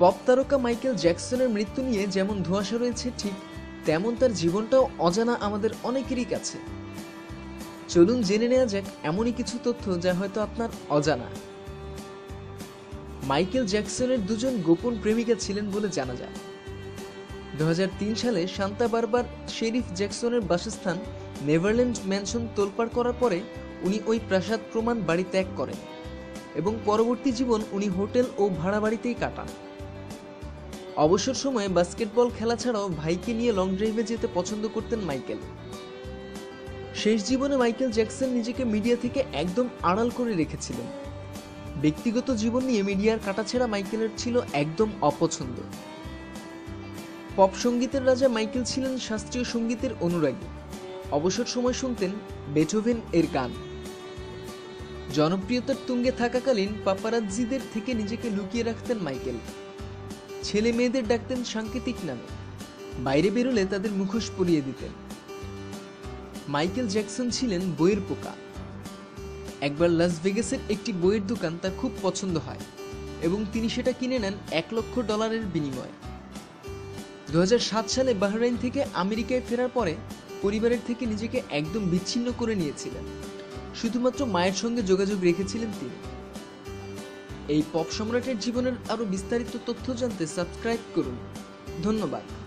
Pop তারকা Michael জ্যাকসনের মৃত্যু নিয়ে যেমন ধোঁয়াশা রয়েছে, ঠিক তেমন তার জীবনটাও অজানা আমাদের অনেকেরই কাছে। চলুন জেনে নেওয়া যাক এমনই কিছু তথ্য যা হয়তো আপনার অজানা। মাইকেল জ্যাকসনের দুজন গোপন প্রেমিকা ছিলেন বলে জানা যায়। দু হাজার তিন সালে শান্তা বারবার শেরিফ জ্যাকসনের বাসস্থান নেভারল্যান্ড ম্যানশন তোলপাড় করার পরে উনি ওই প্রাসাদ প্রমাণ বাড়ি ত্যাগ করেন এবং পরবর্তী জীবন উনি হোটেল ও ভাড়া বাড়িতেই কাটান। অবসর সময়ে বাস্কেটবল খেলা ছাড়াও ভাইকে নিয়ে লং ড্রাইভে যেতে পছন্দ করতেন মাইকেল। শেষ জীবনে মাইকেল জ্যাকসন নিজেকে মিডিয়া থেকে একদম আড়াল করে রেখেছিলেন। ব্যক্তিগত জীবন নিয়ে মিডিয়ার কাটাছেড়া মাইকেলের ছিল একদম অপছন্দ। পপ সঙ্গীতের রাজা মাইকেল ছিলেন শাস্ত্রীয় সঙ্গীতের অনুরাগী। অবসর সময় শুনতেন বেথোভেন এর গান। জনপ্রিয়তার তুঙ্গে থাকাকালীন পাপারাজ্জিদের থেকে নিজেকে লুকিয়ে রাখতেন মাইকেল। ছেলে মেয়েদের ডাকতেন সাংকেতিক নামে। বাইরে বেরোলে তাদের মুখোশ পরিয়ে দিতেন। মাইকেল জ্যাকসন ছিলেন বইয়ের পোকা। একবার লাস ভেগাসের একটি বইয়ের দোকান তার খুব পছন্দ হয় এবং তিনি সেটা কিনে নেন এক লক্ষ ডলারের বিনিময়ে। দু হাজার সাত সালে বাহরাইন থেকে আমেরিকায় ফেরার পরে পরিবারের থেকে নিজেকে একদম বিচ্ছিন্ন করে নিয়েছিলেন। শুধুমাত্র মায়ের সঙ্গে যোগাযোগ রেখেছিলেন তিনি। এই পপ সম্রাটের জীবনের আরও বিস্তারিত তথ্য জানতে সাবস্ক্রাইব করুন। ধন্যবাদ।